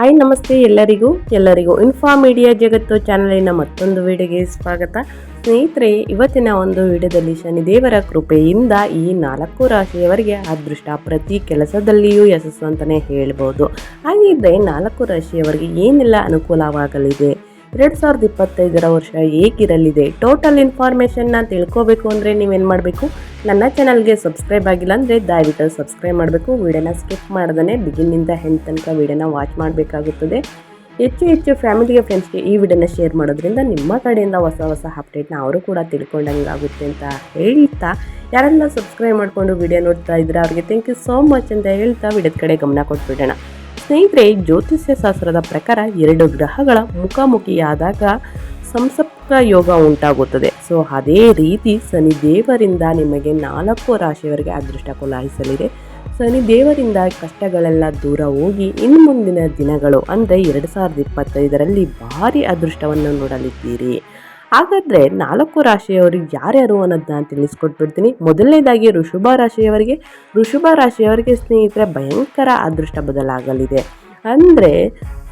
Hi ನಮಸ್ತೆ ಎಲ್ಲರಿಗೂ ಎಲ್ಲರಿಗೂ ಇನ್ಫಾ ಮೀಡಿಯಾ ಜಗತ್ತು ಚಾನಲಿನ ಮತ್ತೊಂದು ವಿಡಿಯೋಗೆ ಸ್ವಾಗತ. ಸ್ನೇಹಿತರೆ, ಇವತ್ತಿನ ಒಂದು ವಿಡಿಯೋದಲ್ಲಿ ಶನಿದೇವರ ಕೃಪೆಯಿಂದ ಈ ನಾಲ್ಕು ರಾಶಿಯವರಿಗೆ ಅದೃಷ್ಟ, ಪ್ರತಿ ಕೆಲಸದಲ್ಲಿಯೂ ಯಶಸ್ಸು ಅಂತಲೇ ಹೇಳ್ಬೋದು. ಹಾಗಿದ್ದರೆ ನಾಲ್ಕು ರಾಶಿಯವರಿಗೆ ಏನೆಲ್ಲ ಅನುಕೂಲವಾಗಲಿದೆ? ಎರಡು ಸಾವಿರದ ಇಪ್ಪತ್ತೈದರ ವರ್ಷ ಹೇಗಿರಲಿದೆ? ಟೋಟಲ್ ಇನ್ಫಾರ್ಮೇಷನ್ನ ತಿಳ್ಕೋಬೇಕು ಅಂದರೆ ನೀವೇನು ಮಾಡಬೇಕು? ನನ್ನ ಚಾನಲ್ಗೆ ಸಬ್ಸ್ಕ್ರೈಬ್ ಆಗಿಲ್ಲ ಅಂದರೆ ದಯವಿಟ್ಟು ಸಬ್ಸ್ಕ್ರೈಬ್ ಮಾಡಬೇಕು. ವಿಡಿಯೋನ ಸ್ಕಿಪ್ ಮಾಡ್ದೇ ಬಿಗಿನಿಂದ ಹೆಂಡ್ ತನಕ ವೀಡಿಯೋನ ವಾಚ್ ಮಾಡಬೇಕಾಗುತ್ತದೆ. ಹೆಚ್ಚು ಹೆಚ್ಚು ಫ್ಯಾಮಿಲಿಗೆ ಫ್ರೆಂಡ್ಸ್ಗೆ ಈ ವಿಡಿಯೋನ ಶೇರ್ ಮಾಡೋದ್ರಿಂದ ನಿಮ್ಮ ಕಡೆಯಿಂದ ಹೊಸ ಹೊಸ ಅಪ್ಡೇಟ್ನ ಅವರು ಕೂಡ ತಿಳ್ಕೊಂಡಂಗೆ ಆಗುತ್ತೆ ಅಂತ ಹೇಳ್ತಾ, ಯಾರೆಲ್ಲ ಸಬ್ಸ್ಕ್ರೈಬ್ ಮಾಡಿಕೊಂಡು ವಿಡಿಯೋ ನೋಡ್ತಾ ಇದ್ರೆ ಅವ್ರಿಗೆ ಥ್ಯಾಂಕ್ ಯು ಸೋ ಮಚ್ ಅಂತ ಹೇಳ್ತಾ ವಿಡಿಯೋದ ಕಡೆ ಗಮನ ಕೊಟ್ಬಿಡೋಣ. ಸ್ನೇಹಿತರೆ, ಜ್ಯೋತಿಷ್ಯ ಶಾಸ್ತ್ರದ ಪ್ರಕಾರ ಎರಡು ಗ್ರಹಗಳ ಮುಖಾಮುಖಿಯಾದಾಗ ಸಂಸಪ್ತ ಯೋಗ ಉಂಟಾಗುತ್ತದೆ. ಸೊ, ಅದೇ ರೀತಿ ಶನಿ ದೇವರಿಂದ ನಿಮಗೆ ನಾಲ್ಕು ರಾಶಿಯವರಿಗೆ ಅದೃಷ್ಟ ಕೊಲಾಯಿಸಲಿದೆ. ಶನಿ ದೇವರಿಂದ ಕಷ್ಟಗಳೆಲ್ಲ ದೂರ ಹೋಗಿ ಇನ್ನು ಮುಂದಿನ ದಿನಗಳು, ಅಂದರೆ ಎರಡು ಸಾವಿರದ ಇಪ್ಪತ್ತೈದರಲ್ಲಿ ಭಾರಿ ಅದೃಷ್ಟವನ್ನು ನೋಡಲಿದ್ದೀರಿ. ಹಾಗಾದರೆ ನಾಲ್ಕು ರಾಶಿಯವರಿಗೆ ಯಾರ್ಯಾರು ಅನ್ನೋದನ್ನ ತಿಳಿಸ್ಕೊಟ್ಬಿಡ್ತೀನಿ. ಮೊದಲನೇದಾಗಿ ಋಷಭ ರಾಶಿಯವರಿಗೆ. ಋಷಭ ರಾಶಿಯವರಿಗೆ ಸ್ನೇಹಿತರೆ ಭಯಂಕರ ಅದೃಷ್ಟ ಬದಲಾಗಲಿದೆ. ಅಂದರೆ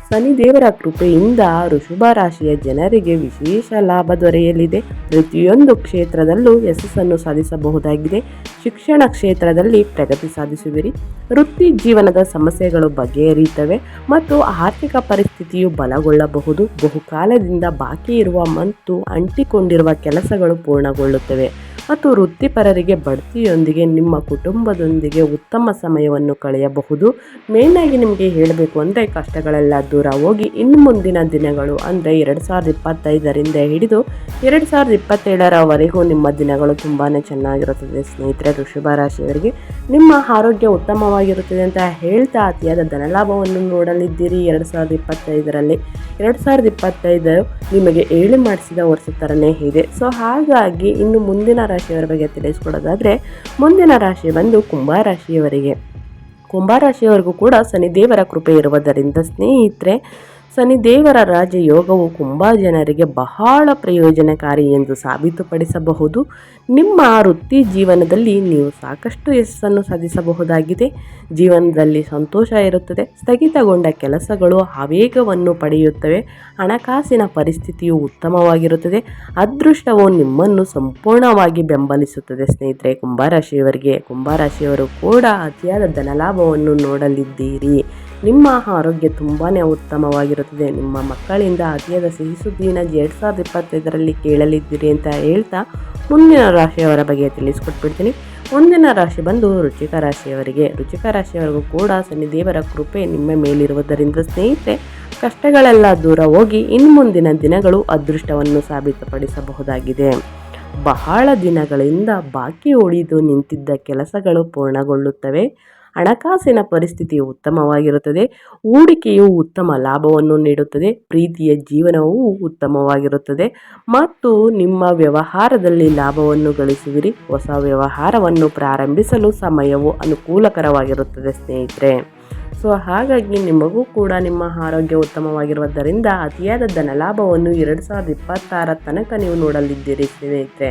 ಶನಿದೇವರ ಕೃಪೆಯಿಂದ ಋಷಭ ರಾಶಿಯ ಜನರಿಗೆ ವಿಶೇಷ ಲಾಭ ದೊರೆಯಲಿದೆ. ಪ್ರತಿಯೊಂದು ಕ್ಷೇತ್ರದಲ್ಲೂ ಯಶಸ್ಸನ್ನು ಸಾಧಿಸಬಹುದಾಗಿದೆ. ಶಿಕ್ಷಣ ಕ್ಷೇತ್ರದಲ್ಲಿ ಪ್ರಗತಿ ಸಾಧಿಸುವಿರಿ. ವೃತ್ತಿ ಜೀವನದ ಸಮಸ್ಯೆಗಳು ಬಗೆಹರಿಯುತ್ತವೆ ಮತ್ತು ಆರ್ಥಿಕ ಪರಿಸ್ಥಿತಿಯು ಬಲಗೊಳ್ಳಬಹುದು. ಬಹುಕಾಲದಿಂದ ಬಾಕಿ ಇರುವ ಮತ್ತು ಅಂಟಿಕೊಂಡಿರುವ ಕೆಲಸಗಳು ಪೂರ್ಣಗೊಳ್ಳುತ್ತವೆ. ಮತ್ತು ವೃತ್ತಿಪರರಿಗೆ ಬಡ್ತಿಯೊಂದಿಗೆ ನಿಮ್ಮ ಕುಟುಂಬದೊಂದಿಗೆ ಉತ್ತಮ ಸಮಯವನ್ನು ಕಳೆಯಬಹುದು. ಮೇನಾಗಿ ನಿಮಗೆ ಹೇಳಬೇಕು ಅಂದರೆ ಕಷ್ಟಗಳೆಲ್ಲ ದೂರ ಹೋಗಿ ಇನ್ನು ಮುಂದಿನ ದಿನಗಳು ಅಂದರೆ ಎರಡು ಸಾವಿರದ ಇಪ್ಪತ್ತೈದರಿಂದ ಹಿಡಿದು ಎರಡು ಸಾವಿರದ ಇಪ್ಪತ್ತೇಳರವರೆಗೂ ನಿಮ್ಮ ದಿನಗಳು ತುಂಬಾ ಚೆನ್ನಾಗಿರುತ್ತದೆ. ಸ್ನೇಹಿತರೆ, ವೃಷಭ ರಾಶಿಯವರಿಗೆ ನಿಮ್ಮ ಆರೋಗ್ಯ ಉತ್ತಮವಾಗಿರುತ್ತದೆ ಅಂತ ಹೇಳ್ತಾ ಅತಿಯಾದ ಧನಲಾಭವನ್ನು ನೋಡಲಿದ್ದೀರಿ. ಎರಡು ಸಾವಿರದ ಇಪ್ಪತ್ತೈದರಲ್ಲಿ ಎರಡು ಸಾವಿರದ ಇಪ್ಪತ್ತೈದು ನಿಮಗೆ ಏಳು ಮಾಡಿಸಿದ ವರ್ಷ ಥರನೇ ಇದೆ. ಸೊ ಹಾಗಾಗಿ ಇನ್ನು ಮುಂದಿನ ರಾಶಿಯವರ ಬಗ್ಗೆ ತಿಳಿಸ್ಕೊಡೋದಾದರೆ ಮುಂದಿನ ರಾಶಿ ಬಂದು ಕುಂಭ ರಾಶಿಯವರಿಗೆ. ಕುಂಭ ರಾಶಿಯವರಿಗೂ ಕೂಡ ಶನಿದೇವರ ಕೃಪೆ ಇರುವುದರಿಂದ ಸ್ನೇಹಿತರೆ ಶನಿದೇವರ ರಾಜಯೋಗವು ಕುಂಭ ಜನರಿಗೆ ಬಹಳ ಪ್ರಯೋಜನಕಾರಿ ಎಂದು ಸಾಬೀತುಪಡಿಸಬಹುದು. ನಿಮ್ಮ ವೃತ್ತಿ ಜೀವನದಲ್ಲಿ ನೀವು ಸಾಕಷ್ಟು ಯಶಸ್ಸನ್ನು ಸಾಧಿಸಬಹುದಾಗಿದೆ. ಜೀವನದಲ್ಲಿ ಸಂತೋಷ ಇರುತ್ತದೆ. ಸ್ಥಗಿತಗೊಂಡ ಕೆಲಸಗಳು ಆವೇಗವನ್ನು ಪಡೆಯುತ್ತವೆ. ಹಣಕಾಸಿನ ಪರಿಸ್ಥಿತಿಯು ಉತ್ತಮವಾಗಿರುತ್ತದೆ. ಅದೃಷ್ಟವು ನಿಮ್ಮನ್ನು ಸಂಪೂರ್ಣವಾಗಿ ಬೆಂಬಲಿಸುತ್ತದೆ. ಸ್ನೇಹಿತರೆ, ಕುಂಭರಾಶಿಯವರಿಗೆ ಕುಂಭರಾಶಿಯವರು ಕೂಡ ಅತಿಯಾದ ಧನಲಾಭವನ್ನು ನೋಡಲಿದ್ದೀರಿ. ನಿಮ್ಮ ಆರೋಗ್ಯ ತುಂಬಾ ಉತ್ತಮವಾಗಿರುತ್ತದೆ. ನಿಮ್ಮ ಮಕ್ಕಳಿಂದ ಅತಿಯಾದ ಸಿಹಿ ಸುದ್ದಿನ ಎರಡು ಸಾವಿರದ ಇಪ್ಪತ್ತೈದರಲ್ಲಿ ಕೇಳಲಿದ್ದೀರಿ ಅಂತ ಹೇಳ್ತಾ ಮುಂದಿನ ರಾಶಿಯವರ ಬಗ್ಗೆ ತಿಳಿಸ್ಕೊಟ್ಬಿಡ್ತೀನಿ. ಮುಂದಿನ ರಾಶಿ ಬಂದು ರುಚಿಕ ರಾಶಿಯವರಿಗೆ. ರುಚಿಕ ರಾಶಿಯವರಿಗೂ ಕೂಡ ಶನಿದೇವರ ಕೃಪೆ ನಿಮ್ಮ ಮೇಲಿರುವುದರಿಂದ ಸ್ನೇಹಿತರೆ, ಕಷ್ಟಗಳೆಲ್ಲ ದೂರ ಹೋಗಿ ಇನ್ನು ಮುಂದಿನ ದಿನಗಳು ಅದೃಷ್ಟವನ್ನು ಸಾಬೀತುಪಡಿಸಬಹುದಾಗಿದೆ. ಬಹಳ ದಿನಗಳಿಂದ ಬಾಕಿ ಉಳಿದು ನಿಂತಿದ್ದ ಕೆಲಸಗಳು ಪೂರ್ಣಗೊಳ್ಳುತ್ತವೆ. ಹಣಕಾಸಿನ ಪರಿಸ್ಥಿತಿ ಉತ್ತಮವಾಗಿರುತ್ತದೆ, ಹೂಡಿಕೆಯು ಉತ್ತಮ ಲಾಭವನ್ನು ನೀಡುತ್ತದೆ, ಪ್ರೀತಿಯ ಜೀವನವೂ ಉತ್ತಮವಾಗಿರುತ್ತದೆ. ಮತ್ತು ನಿಮ್ಮ ವ್ಯವಹಾರದಲ್ಲಿ ಲಾಭವನ್ನು ಗಳಿಸುವಿರಿ, ಹೊಸ ವ್ಯವಹಾರವನ್ನು ಪ್ರಾರಂಭಿಸಲು ಸಮಯವು ಅನುಕೂಲಕರವಾಗಿರುತ್ತದೆ, ಸ್ನೇಹಿತರೆ. ಸೊ ಹಾಗಾಗಿ ನಿಮಗೂ ಕೂಡ ನಿಮ್ಮ ಆರೋಗ್ಯ ಉತ್ತಮವಾಗಿರುವುದರಿಂದ ಅತಿಯಾದ ಧನಲಾಭವನ್ನು ಎರಡು ಸಾವಿರದ ಇಪ್ಪತ್ತಾರ ತನಕ ನೀವು ನೋಡಲಿದ್ದೀರಿ ಸ್ನೇಹಿತರೆ.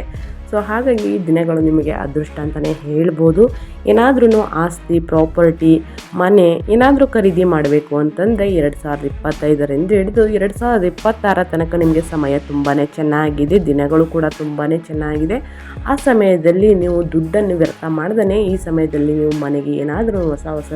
ಸೊ ಹಾಗಾಗಿ ಈ ದಿನಗಳು ನಿಮಗೆ ಅದೃಷ್ಟ ಅಂತಲೇ ಹೇಳ್ಬೋದು. ಏನಾದ್ರೂ ಆಸ್ತಿ, ಪ್ರಾಪರ್ಟಿ, ಮನೆ ಏನಾದರೂ ಖರೀದಿ ಮಾಡಬೇಕು ಅಂತಂದರೆ ಎರಡು ಸಾವಿರದ ಇಪ್ಪತ್ತೈದರಿಂದ ಹಿಡಿದು ಎರಡು ಸಾವಿರದ ಇಪ್ಪತ್ತಾರ ತನಕ ನಿಮಗೆ ಸಮಯ ತುಂಬಾ ಚೆನ್ನಾಗಿದೆ, ದಿನಗಳು ಕೂಡ ತುಂಬಾ ಚೆನ್ನಾಗಿದೆ. ಆ ಸಮಯದಲ್ಲಿ ನೀವು ದುಡ್ಡನ್ನು ವ್ಯರ್ಥ ಮಾಡ್ದೇ ಈ ಸಮಯದಲ್ಲಿ ನೀವು ಮನೆಗೆ ಏನಾದರೂ ಹೊಸ ಹೊಸ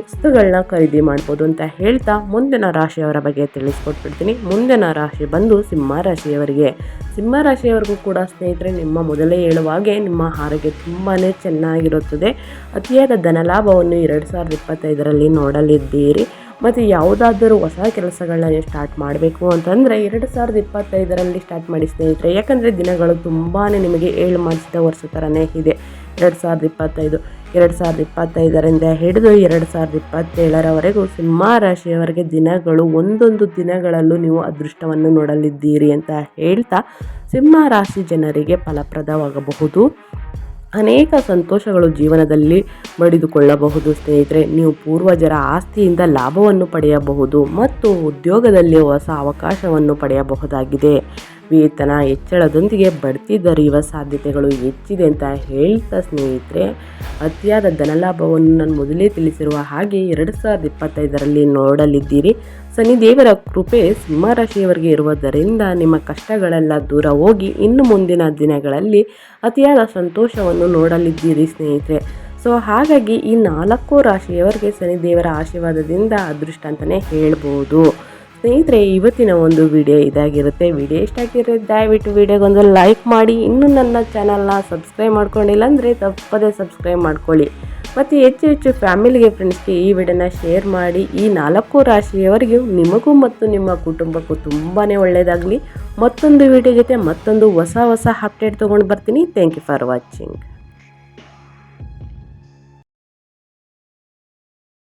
ವಸ್ತುಗಳನ್ನ ಖರೀದಿ ಮಾಡ್ಬೋದು ಅಂತ ಹೇಳ್ತಾ ಮುಂದಿನ ರಾಶಿಯವರ ಬಗ್ಗೆ ತಿಳಿಸ್ಕೊಟ್ಬಿಡ್ತೀನಿ. ಮುಂದಿನ ರಾಶಿ ಬಂದು ಸಿಂಹ ರಾಶಿಯವರಿಗೆ. ಸಿಂಹ ರಾಶಿಯವರಿಗೂ ಕೂಡ ಸ್ನೇಹಿತರೆ, ನಿಮ್ಮ ಮೊದಲೇ ಹೇಳುವಾಗೆ ನಿಮ್ಮ ಆರೋಗ್ಯ ತುಂಬಾ ಚೆನ್ನಾಗಿರುತ್ತದೆ. ಅತಿಯಾದ ಧನಲಾಭವನ್ನು ಎರಡು ಸಾವಿರದ ಇಪ್ಪತ್ತೈದರಲ್ಲಿ ನೋಡಲಿದ್ದೀರಿ. ಮತ್ತು ಯಾವುದಾದರೂ ಹೊಸ ಕೆಲಸಗಳನ್ನ ಸ್ಟಾರ್ಟ್ ಮಾಡಬೇಕು ಅಂತಂದರೆ ಎರಡು ಸಾವಿರದ ಇಪ್ಪತ್ತೈದರಲ್ಲಿ ಸ್ಟಾರ್ಟ್ ಮಾಡಿ ಸ್ನೇಹಿತರೆ, ಯಾಕಂದರೆ ದಿನಗಳು ತುಂಬಾ ನಿಮಗೆ ಏಳು ಮಾಡಿಸಿದ ವರ್ಷ ಥರನೇ ಇದೆ. ಎರಡು ಸಾವಿರದ ಇಪ್ಪತ್ತೈದು. ಎರಡು ಸಾವಿರದ ಇಪ್ಪತ್ತೈದರಿಂದ ಹಿಡಿದು ಎರಡು ಸಾವಿರದ ಇಪ್ಪತ್ತೇಳರವರೆಗೂ ಸಿಂಹ ರಾಶಿಯವರಿಗೆ ದಿನಗಳು ಒಂದೊಂದು ದಿನಗಳಲ್ಲೂ ನೀವು ಅದೃಷ್ಟವನ್ನು ನೋಡಲಿದ್ದೀರಿ ಅಂತ ಹೇಳ್ತಾ ಸಿಂಹ ರಾಶಿ ಜನರಿಗೆ ಫಲಪ್ರದವಾಗಬಹುದು. ಅನೇಕ ಸಂತೋಷಗಳು ಜೀವನದಲ್ಲಿ ಪಡೆದುಕೊಳ್ಳಬಹುದು ಸ್ನೇಹಿತರೆ, ನೀವು ಪೂರ್ವಜರ ಆಸ್ತಿಯಿಂದ ಲಾಭವನ್ನು ಪಡೆಯಬಹುದು ಮತ್ತು ಉದ್ಯೋಗದಲ್ಲಿ ಹೊಸ ಅವಕಾಶವನ್ನು ಪಡೆಯಬಹುದಾಗಿದೆ. ವೇತನ ಹೆಚ್ಚಳದೊಂದಿಗೆ ಬಡ್ತಿ ದೊರೆಯುವ ಸಾಧ್ಯತೆಗಳು ಹೆಚ್ಚಿದೆ ಅಂತ ಹೇಳ್ತಾ ಸ್ನೇಹಿತರೆ. ಅತಿಯಾದ ಧನಲಾಭವನ್ನು ನಾನು ಮೊದಲೇ ತಿಳಿಸಿರುವ ಹಾಗೆ ಎರಡು ಸಾವಿರದ ಇಪ್ಪತ್ತೈದರಲ್ಲಿ ನೋಡಲಿದ್ದೀರಿ. ಶನಿದೇವರ ಕೃಪೆ ಸಿಂಹರಾಶಿಯವರಿಗೆ ಇರುವುದರಿಂದ ನಿಮ್ಮ ಕಷ್ಟಗಳೆಲ್ಲ ದೂರ ಹೋಗಿ ಇನ್ನು ಮುಂದಿನ ದಿನಗಳಲ್ಲಿ ಅತಿಯಾದ ಸಂತೋಷವನ್ನು ನೋಡಲಿದ್ದೀರಿ ಸ್ನೇಹಿತರೆ. ಸೊ ಹಾಗಾಗಿ ಈ ನಾಲ್ಕು ರಾಶಿಯವರಿಗೆ ಶನಿದೇವರ ಆಶೀರ್ವಾದದಿಂದ ಅದೃಷ್ಟ ಅಂತಲೇ ಹೇಳ್ಬೋದು. ಸ್ನೇಹಿತರೆ, ಇವತ್ತಿನ ಒಂದು ವಿಡಿಯೋ ಇದಾಗಿರುತ್ತೆ. ವಿಡಿಯೋ ಇಷ್ಟ ಆಗಿರೋ ದಯವಿಟ್ಟು ವಿಡಿಯೋಗೊಂದು ಲೈಕ್ ಮಾಡಿ. ಇನ್ನೂ ನನ್ನ ಚಾನಲ್ನ ಸಬ್ಸ್ಕ್ರೈಬ್ ಮಾಡ್ಕೊಂಡಿಲ್ಲ ಅಂದರೆ ತಪ್ಪದೇ ಸಬ್ಸ್ಕ್ರೈಬ್ ಮಾಡ್ಕೊಳ್ಳಿ. ಮತ್ತು ಹೆಚ್ಚು ಹೆಚ್ಚು ಫ್ಯಾಮಿಲಿಗೆ ಫ್ರೆಂಡ್ಸ್ಗೆ ಈ ವಿಡಿಯೋನ ಶೇರ್ ಮಾಡಿ. ಈ ನಾಲ್ಕು ರಾಶಿಯವರಿಗೂ ನಿಮಗೂ ಮತ್ತು ನಿಮ್ಮ ಕುಟುಂಬಕ್ಕೂ ತುಂಬಾ ಒಳ್ಳೆಯದಾಗಲಿ ಮತ್ತೊಂದು ವಿಡಿಯೋ ಜೊತೆ ಮತ್ತೊಂದು ಹೊಸ ಹೊಸ ಅಪ್ಡೇಟ್ ತೊಗೊಂಡು ಬರ್ತೀನಿ. Thank you for watching